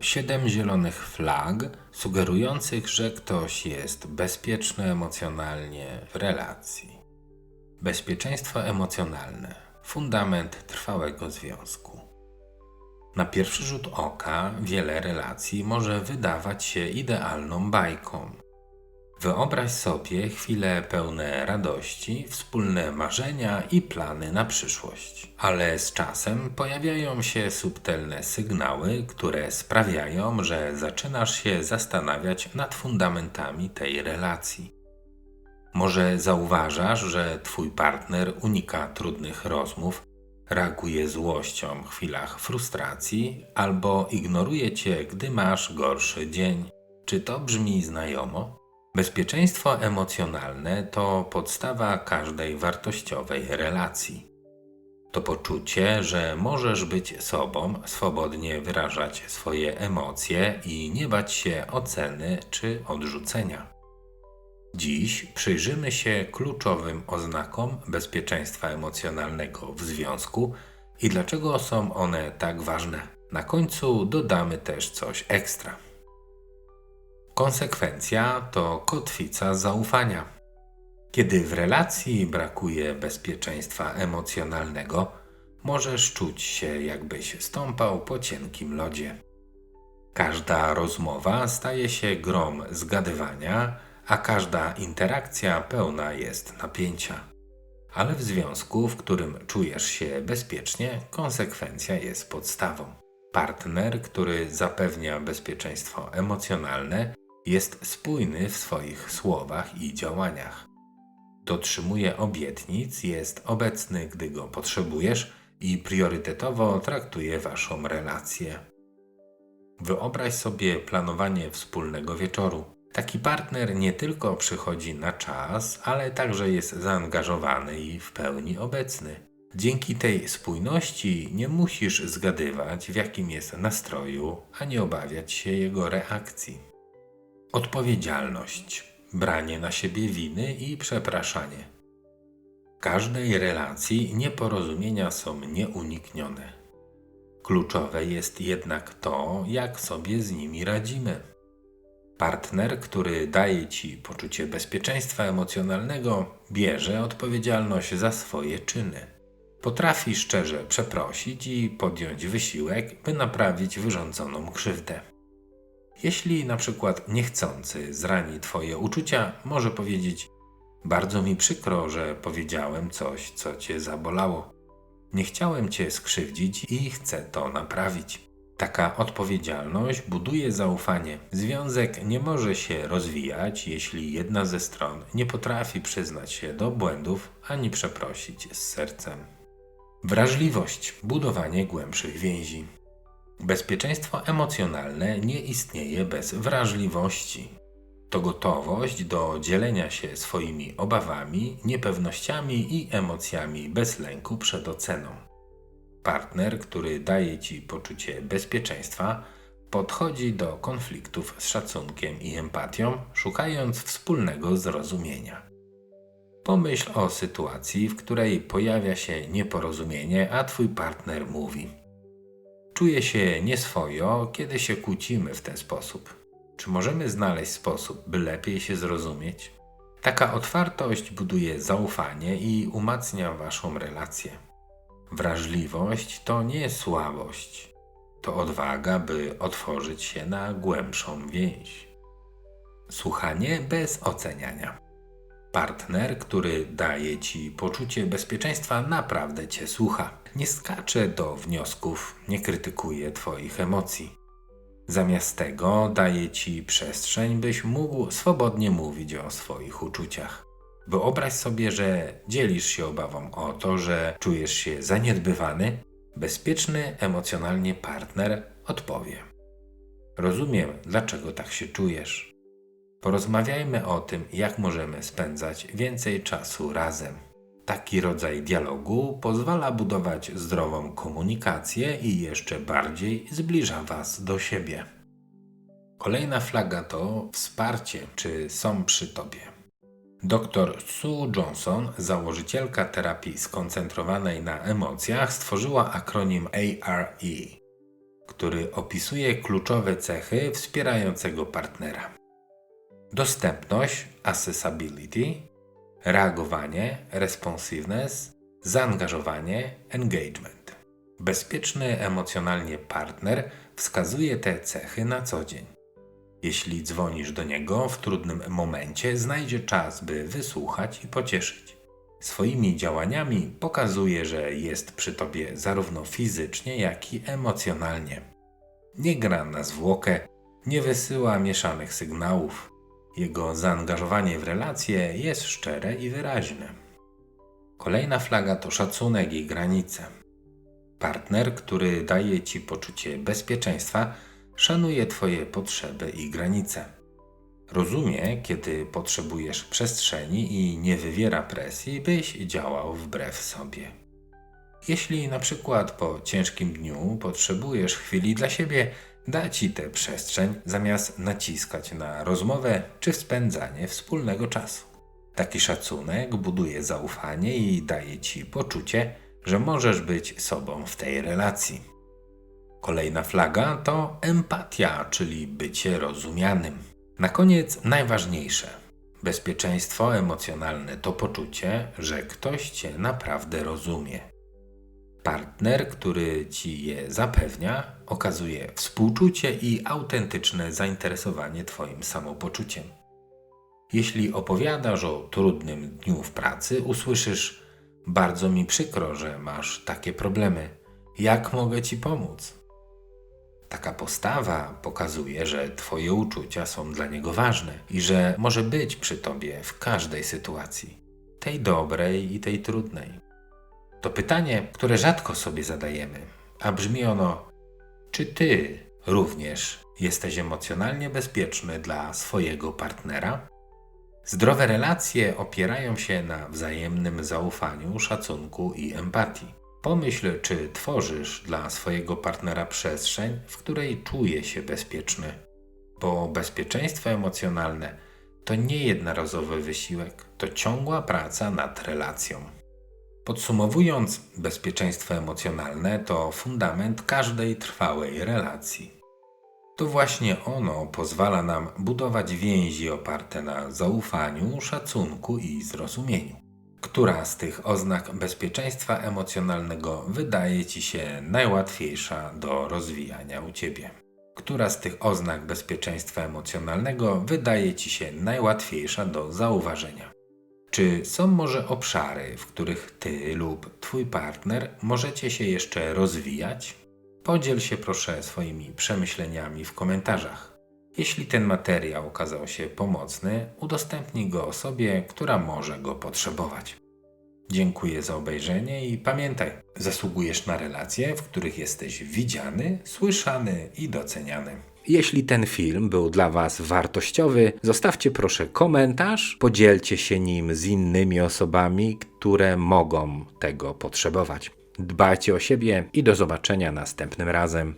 Siedem zielonych flag sugerujących, że ktoś jest bezpieczny emocjonalnie w relacji. Bezpieczeństwo emocjonalne fundament trwałego związku. Na pierwszy rzut oka wiele relacji może wydawać się idealną bajką. Wyobraź sobie chwile pełne radości, wspólne marzenia i plany na przyszłość. Ale z czasem pojawiają się subtelne sygnały, które sprawiają, że zaczynasz się zastanawiać nad fundamentami tej relacji. Może zauważasz, że twój partner unika trudnych rozmów, reaguje złością w chwilach frustracji albo ignoruje cię, gdy masz gorszy dzień. Czy to brzmi znajomo? Bezpieczeństwo emocjonalne to podstawa każdej wartościowej relacji. To poczucie, że możesz być sobą, swobodnie wyrażać swoje emocje i nie bać się oceny czy odrzucenia. Dziś przyjrzymy się kluczowym oznakom bezpieczeństwa emocjonalnego w związku i dlaczego są one tak ważne. Na końcu dodamy też coś ekstra. Konsekwencja to kotwica zaufania. Kiedy w relacji brakuje bezpieczeństwa emocjonalnego, możesz czuć się, jakbyś stąpał po cienkim lodzie. Każda rozmowa staje się grom zgadywania, a każda interakcja pełna jest napięcia. Ale w związku, w którym czujesz się bezpiecznie, konsekwencja jest podstawą. Partner, który zapewnia bezpieczeństwo emocjonalne, jest spójny w swoich słowach i działaniach. Dotrzymuje obietnic, jest obecny, gdy go potrzebujesz i priorytetowo traktuje waszą relację. Wyobraź sobie planowanie wspólnego wieczoru. Taki partner nie tylko przychodzi na czas, ale także jest zaangażowany i w pełni obecny. Dzięki tej spójności nie musisz zgadywać, w jakim jest nastroju, ani obawiać się jego reakcji. Odpowiedzialność, branie na siebie winy i przepraszanie. W każdej relacji nieporozumienia są nieuniknione. Kluczowe jest jednak to, jak sobie z nimi radzimy. Partner, który daje ci poczucie bezpieczeństwa emocjonalnego, bierze odpowiedzialność za swoje czyny. Potrafi szczerze przeprosić i podjąć wysiłek, by naprawić wyrządzoną krzywdę. Jeśli na przykład niechcący zrani Twoje uczucia, może powiedzieć: Bardzo mi przykro, że powiedziałem coś, co Cię zabolało. Nie chciałem Cię skrzywdzić i chcę to naprawić. Taka odpowiedzialność buduje zaufanie. Związek nie może się rozwijać, jeśli jedna ze stron nie potrafi przyznać się do błędów ani przeprosić z sercem. Wrażliwość budowanie głębszych więzi. Bezpieczeństwo emocjonalne nie istnieje bez wrażliwości. To gotowość do dzielenia się swoimi obawami, niepewnościami i emocjami bez lęku przed oceną. Partner, który daje ci poczucie bezpieczeństwa, podchodzi do konfliktów z szacunkiem i empatią, szukając wspólnego zrozumienia. Pomyśl o sytuacji, w której pojawia się nieporozumienie, a twój partner mówi: Czuję się nieswojo, kiedy się kłócimy w ten sposób. Czy możemy znaleźć sposób, by lepiej się zrozumieć? Taka otwartość buduje zaufanie i umacnia waszą relację. Wrażliwość to nie słabość, to odwaga, by otworzyć się na głębszą więź. Słuchanie bez oceniania. Partner, który daje ci poczucie bezpieczeństwa, naprawdę cię słucha. Nie skacze do wniosków, nie krytykuje twoich emocji. Zamiast tego daje ci przestrzeń, byś mógł swobodnie mówić o swoich uczuciach. Wyobraź sobie, że dzielisz się obawą o to, że czujesz się zaniedbywany. Bezpieczny emocjonalnie partner odpowie: Rozumiem, dlaczego tak się czujesz. Porozmawiajmy o tym, jak możemy spędzać więcej czasu razem. Taki rodzaj dialogu pozwala budować zdrową komunikację i jeszcze bardziej zbliża Was do siebie. Kolejna flaga to wsparcie, czy są przy Tobie. Dr Sue Johnson, założycielka terapii skoncentrowanej na emocjach, stworzyła akronim ARE który opisuje kluczowe cechy wspierającego partnera. Dostępność, accessibility, reagowanie, responsiveness, zaangażowanie, engagement. Bezpieczny emocjonalnie partner wskazuje te cechy na co dzień. Jeśli dzwonisz do niego w trudnym momencie, znajdzie czas, by wysłuchać i pocieszyć. Swoimi działaniami pokazuje, że jest przy tobie zarówno fizycznie, jak i emocjonalnie. Nie gra na zwłokę, nie wysyła mieszanych sygnałów. Jego zaangażowanie w relacje jest szczere i wyraźne. Kolejna flaga to szacunek i granice. Partner, który daje ci poczucie bezpieczeństwa, szanuje Twoje potrzeby i granice. Rozumie, kiedy potrzebujesz przestrzeni i nie wywiera presji, byś działał wbrew sobie. Jeśli na przykład po ciężkim dniu potrzebujesz chwili dla siebie, da ci tę przestrzeń zamiast naciskać na rozmowę czy spędzanie wspólnego czasu. Taki szacunek buduje zaufanie i daje ci poczucie, że możesz być sobą w tej relacji. Kolejna flaga to empatia, czyli bycie rozumianym. Na koniec najważniejsze. Bezpieczeństwo emocjonalne to poczucie, że ktoś cię naprawdę rozumie. Partner, który ci je zapewnia, okazuje współczucie i autentyczne zainteresowanie Twoim samopoczuciem. Jeśli opowiadasz o trudnym dniu w pracy, usłyszysz: Bardzo mi przykro, że masz takie problemy. Jak mogę Ci pomóc? Taka postawa pokazuje, że Twoje uczucia są dla niego ważne i że może być przy Tobie w każdej sytuacji, tej dobrej i tej trudnej. To pytanie, które rzadko sobie zadajemy, a brzmi ono: czy Ty również jesteś emocjonalnie bezpieczny dla swojego partnera? Zdrowe relacje opierają się na wzajemnym zaufaniu, szacunku i empatii. Pomyśl, czy tworzysz dla swojego partnera przestrzeń, w której czuje się bezpieczny. Bo bezpieczeństwo emocjonalne to nie jednorazowy wysiłek, to ciągła praca nad relacją. Podsumowując, bezpieczeństwo emocjonalne to fundament każdej trwałej relacji. To właśnie ono pozwala nam budować więzi oparte na zaufaniu, szacunku i zrozumieniu. Która z tych oznak bezpieczeństwa emocjonalnego wydaje Ci się najłatwiejsza do rozwijania u Ciebie? Która z tych oznak bezpieczeństwa emocjonalnego wydaje Ci się najłatwiejsza do zauważenia? Czy są może obszary, w których Ty lub Twój partner możecie się jeszcze rozwijać? Podziel się proszę swoimi przemyśleniami w komentarzach. Jeśli ten materiał okazał się pomocny, udostępnij go osobie, która może go potrzebować. Dziękuję za obejrzenie i pamiętaj, zasługujesz na relacje, w których jesteś widziany, słyszany i doceniany. Jeśli ten film był dla Was wartościowy, zostawcie proszę komentarz, podzielcie się nim z innymi osobami, które mogą tego potrzebować. Dbajcie o siebie i do zobaczenia następnym razem.